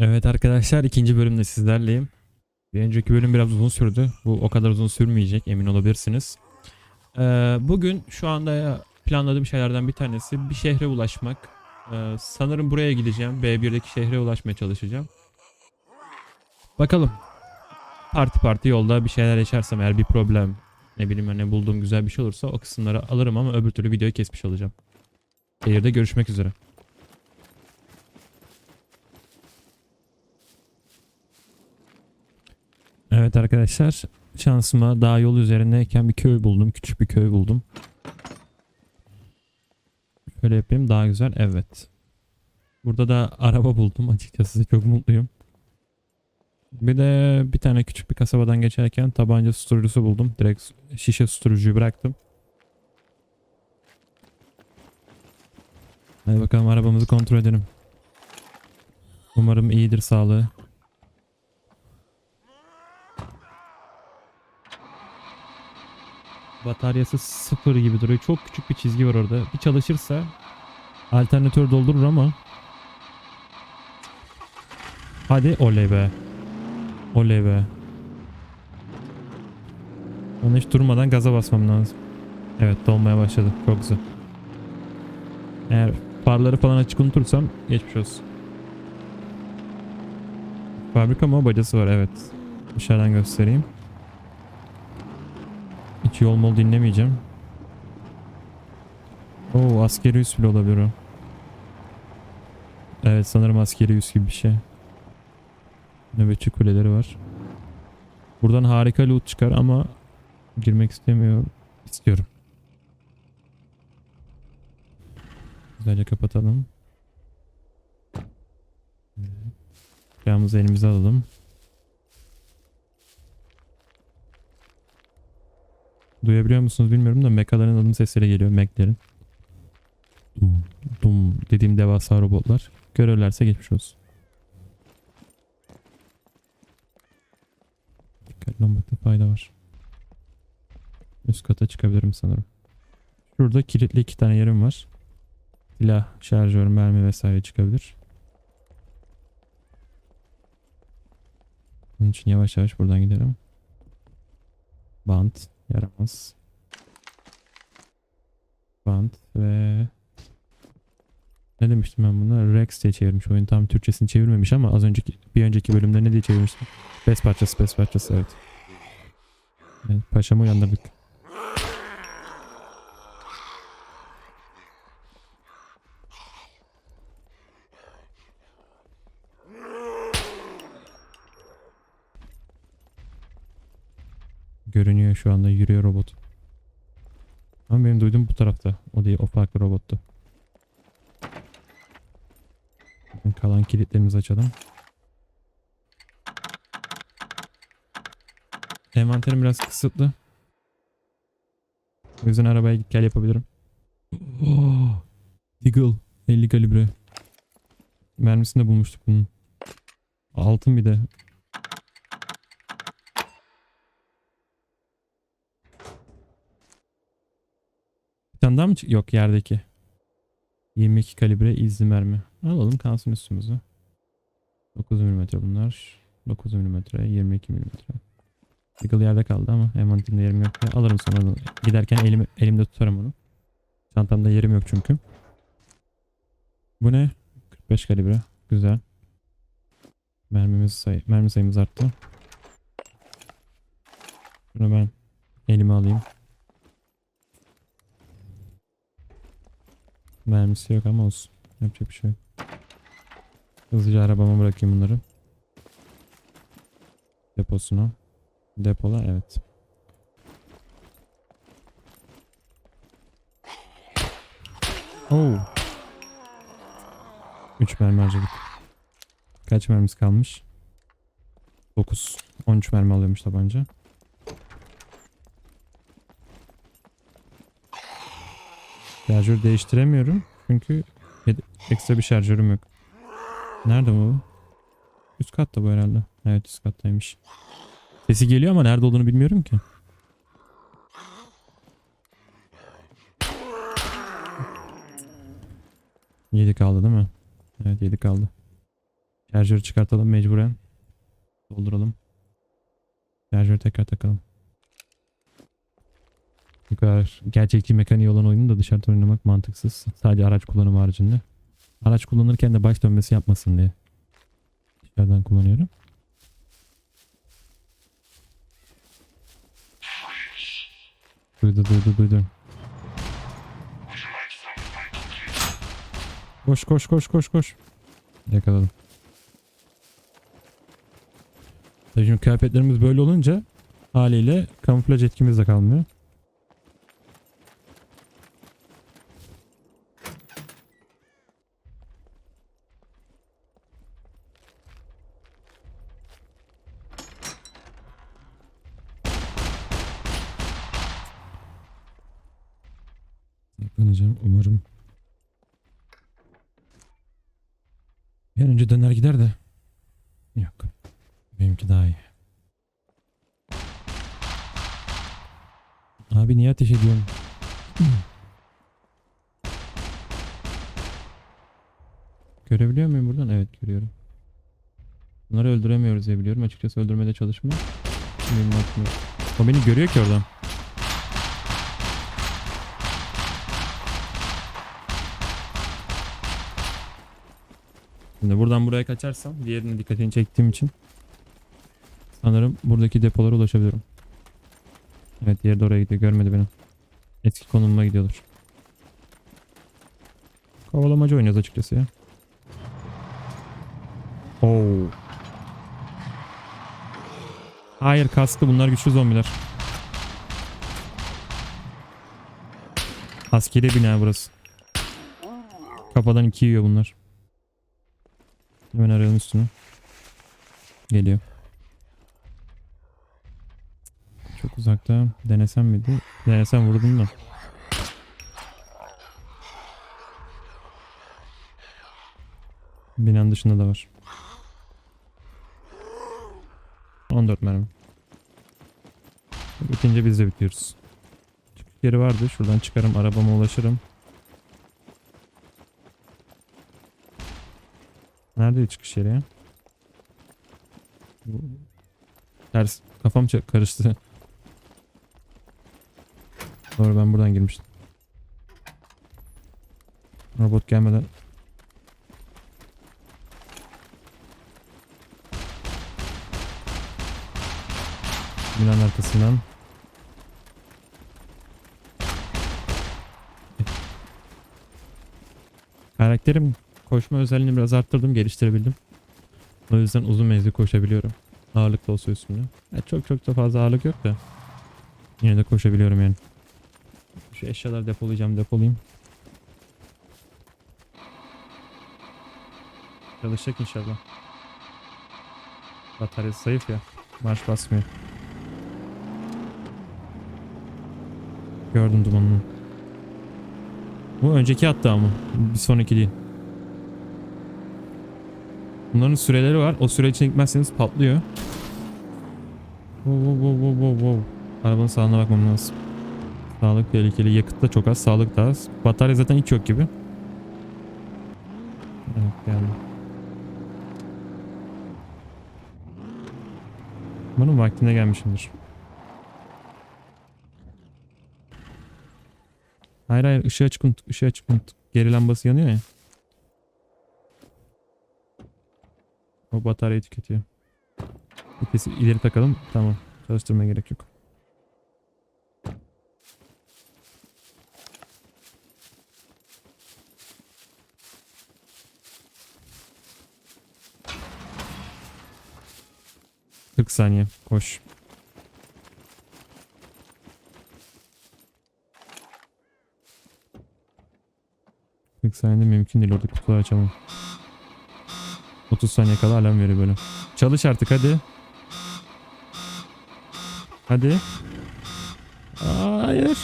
Evet arkadaşlar ikinci bölümde sizlerleyim. Bir önceki bölüm biraz uzun sürdü. Bu o kadar uzun sürmeyecek emin olabilirsiniz. Ee, bugün şu anda planladığım şeylerden bir tanesi bir şehre ulaşmak. Ee, sanırım buraya gideceğim. B1'deki şehre ulaşmaya çalışacağım. Bakalım. Parti parti yolda bir şeyler yaşarsam eğer bir problem ne bileyim hani bulduğum güzel bir şey olursa o kısımları alırım ama öbür türlü videoyu kesmiş olacağım. Şehirde görüşmek üzere. Evet arkadaşlar şansıma daha yol üzerindeyken bir köy buldum. Küçük bir köy buldum. Şöyle yapayım daha güzel. Evet. Burada da araba buldum. Açıkçası çok mutluyum. Bir de bir tane küçük bir kasabadan geçerken tabanca susturucusu buldum. Direkt şişe susturucuyu bıraktım. Hadi bakalım arabamızı kontrol edelim. Umarım iyidir sağlığı. Bataryası sıfır gibi duruyor. Çok küçük bir çizgi var orada. Bir çalışırsa alternatör doldurur ama Hadi oley be. Oley be. Bana hiç durmadan gaza basmam lazım. Evet dolmaya başladı. Çok güzel. Eğer farları falan açık unutursam geçmiş olsun. Fabrika mı bacası var evet. Dışarıdan göstereyim. Hiç yol mol dinlemeyeceğim. Oo askeri üs bile olabilir o. Evet sanırım askeri üs gibi bir şey. Nöbetçi kuleleri var. Buradan harika loot çıkar ama girmek istemiyorum. İstiyorum. Güzelce kapatalım. Silahımızı elimize alalım. Duyabiliyor musunuz bilmiyorum da mekaların adım sesleri geliyor. Meklerin. Dum, dum dediğim devasa robotlar. Görürlerse geçmiş olsun. Dikkatli olmakta fayda var. Üst kata çıkabilirim sanırım. Şurada kilitli iki tane yerim var. Silah, şarjör, mermi vesaire çıkabilir. Bunun için yavaş yavaş buradan gidelim. Bant. Yaramaz. Bant ve ne demiştim ben buna? Rex diye çevirmiş. Oyun tam Türkçesini çevirmemiş ama az önceki bir önceki bölümde ne diye çevirmiştim? Bes parçası, bes parçası evet. evet paşamı uyandırdık. Görünüyor şu anda yürüyor robot. Ama benim duyduğum bu tarafta. O değil o farklı robottu. Kalan kilitlerimizi açalım. Envanterim biraz kısıtlı. O yüzden arabaya git gel yapabilirim. Oh, Deagle 50 kalibre. Mermisini de bulmuştuk bunun. Altın bir de. Daha mı çık? Yok yerdeki. 22 kalibre izli mermi. Alalım kalsın üstümüze. 9 mm bunlar. 9 mm, 22 mm. Deagle yerde kaldı ama envanterimde yerim yok. diye Alırım sonra onu. Giderken elim, elimde tutarım onu. Çantamda yerim yok çünkü. Bu ne? 45 kalibre. Güzel. Mermimiz say mermi sayımız arttı. Şunu ben elime alayım. Mermisi yok ama olsun. Yapacak bir şey yok. Hızlıca arabama bırakayım bunları. Deposuna. Depola evet. Oo. 3 mermi harcadık. Kaç mermimiz kalmış? 9. 13 mermi alıyormuş tabanca. Şarjör değiştiremiyorum. Çünkü ekstra bir şarjörüm yok. Nerede bu? Üst katta bu herhalde. Evet üst kattaymış. Sesi geliyor ama nerede olduğunu bilmiyorum ki. Yedi kaldı değil mi? Evet yedi kaldı. Şarjörü çıkartalım mecburen. Dolduralım. Şarjörü tekrar takalım. Bu kadar gerçekçi mekaniği olan oyunu da dışarıda oynamak mantıksız. Sadece araç kullanımı haricinde. Araç kullanırken de baş dönmesi yapmasın diye. Dışarıdan kullanıyorum. Duydu duydu duydu. Koş koş koş koş koş. Yakaladım. Şimdi kıyafetlerimiz böyle olunca haliyle kamuflaj etkimiz de kalmıyor. Saklanacağım umarım. Bir an önce döner gider de. Yok. Benimki daha iyi. Abi niye ateş ediyorsun? Görebiliyor muyum buradan? Evet görüyorum. Bunları öldüremiyoruz diye biliyorum. Açıkçası öldürmede çalışma. O beni görüyor ki oradan. Şimdi buradan buraya kaçarsam diğerine dikkatini çektiğim için sanırım buradaki depolara ulaşabilirim. Evet diğeri de oraya gidiyor. Görmedi beni. Eski konumuma gidiyordur. Kovalamacı oynuyoruz açıkçası ya. Oo. Hayır kaskı bunlar güçlü zombiler. Askeri bina burası. Kafadan iki yiyor bunlar. Hemen arayalım üstünü. Geliyor. Çok uzakta. Denesem miydi? Denesem vurdum da. Binanın dışında da var. 14 mermi. Bitince biz de bitiyoruz. Çıkış yeri vardı. Şuradan çıkarım. Arabama ulaşırım. Nerede çıkış yeri ya? Ters. Kafam karıştı. Doğru ben buradan girmiştim. Robot gelmeden. Binanın arkasından. Karakterim koşma özelliğini biraz arttırdım, geliştirebildim. O yüzden uzun menzil koşabiliyorum. Ağırlıklı olsa üstümde. Ya çok çok da fazla ağırlık yok da. Yine de koşabiliyorum yani. Şu eşyaları depolayacağım, depolayayım. Çalışacak inşallah. Bataryası zayıf ya. Marş basmıyor. Gördüm dumanını. Bu önceki hatta ama. Bir sonraki değil. Bunların süreleri var. O süre içine gitmezseniz patlıyor. Wow, wow, wow, wow, wow. Arabanın sağlığına bakmam lazım. Sağlık tehlikeli. Yakıt da çok az. Sağlık da az. Batarya zaten hiç yok gibi. Evet geldi. Umarım vaktinde gelmişimdir. Hayır hayır ışığı açık unut. Işığı açık unut. Geri lambası yanıyor ya. O bataryayı tüketiyor. Vitesi ileri takalım. Tamam. Çalıştırmaya gerek yok. Kırk saniye. Koş. Kırk saniyede mümkün değil. Orada kutuları açamam. 30 saniye kala alarm veriyor böyle. Çalış artık hadi. Hadi. Hayır.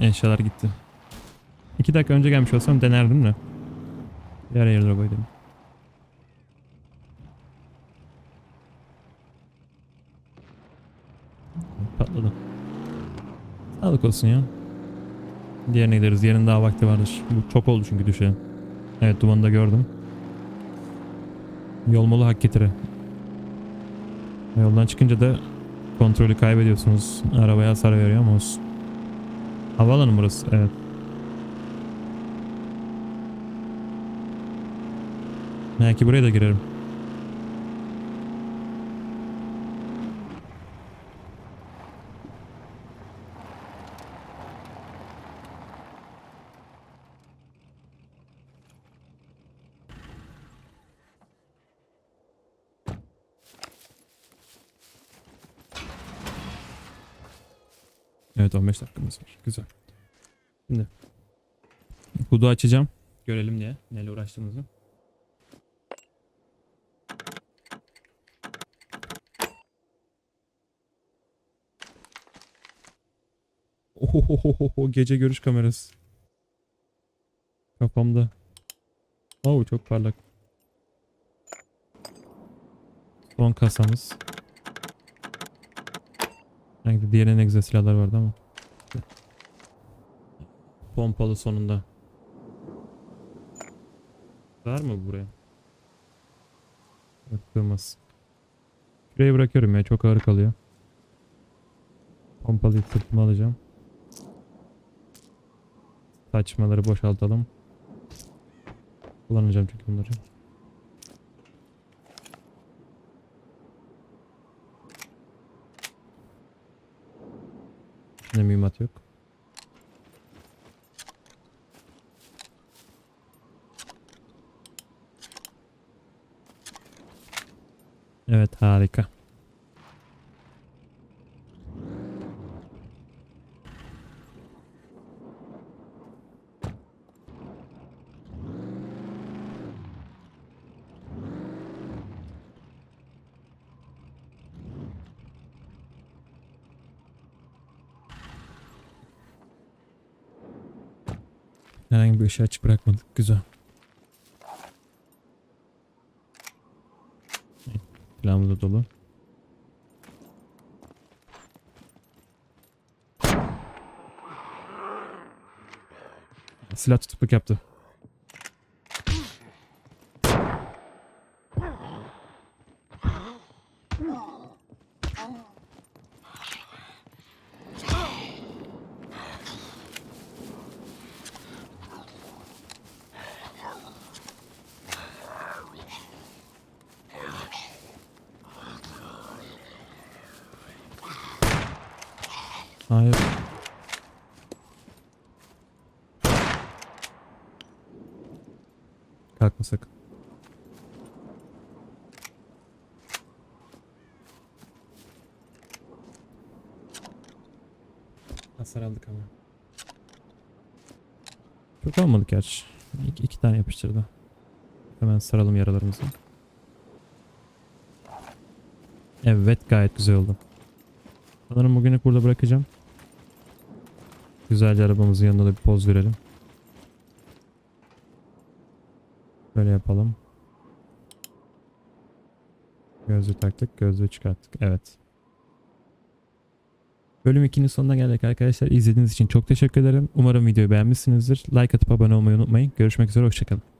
Eşyalar gitti. 2 dakika önce gelmiş olsam denerdim de. Diğer airdrop'a gidelim. Patladı. Sağlık olsun ya. Diğerine gideriz. Diğerinin daha vakti vardır. Bu çok oldu çünkü düşen. Evet dumanı da gördüm. Yol molu hak getire. Yoldan çıkınca da kontrolü kaybediyorsunuz. Arabaya hasar veriyor ama olsun. Havaalanı burası? Evet. Belki buraya da girerim. Evet 15 dakikamız var. Güzel. Şimdi Hudu açacağım. Görelim diye neyle uğraştığınızı. Ohohoho gece görüş kamerası. Kafamda. Oo çok parlak. Son kasamız. Sanki diğerine ne güzel silahlar vardı ama. Pompalı sonunda. Var mı buraya? Yok sığmaz. Şuraya bırakıyorum ya çok ağır kalıyor. Pompalıyı sırtıma alacağım. Saçmaları boşaltalım. Kullanacağım çünkü bunları. Ne mühimmat yok. Evet harika. Herhangi bir ışığı açık bırakmadık. Güzel. Silahımız da dolu. Silah tutukluk yaptı. Hayır. Kalkma sakın. Hasar aldık ama. Çok almadık gerçi. İki, iki tane yapıştırdı. Hemen saralım yaralarımızı. Evet gayet güzel oldu. Sanırım bugünlük burada bırakacağım. Güzelce arabamızın yanında da bir poz verelim. Böyle yapalım. Gözlüğü taktık, gözlüğü çıkarttık. Evet. Bölüm 2'nin sonuna geldik arkadaşlar. İzlediğiniz için çok teşekkür ederim. Umarım videoyu beğenmişsinizdir. Like atıp abone olmayı unutmayın. Görüşmek üzere, hoşçakalın.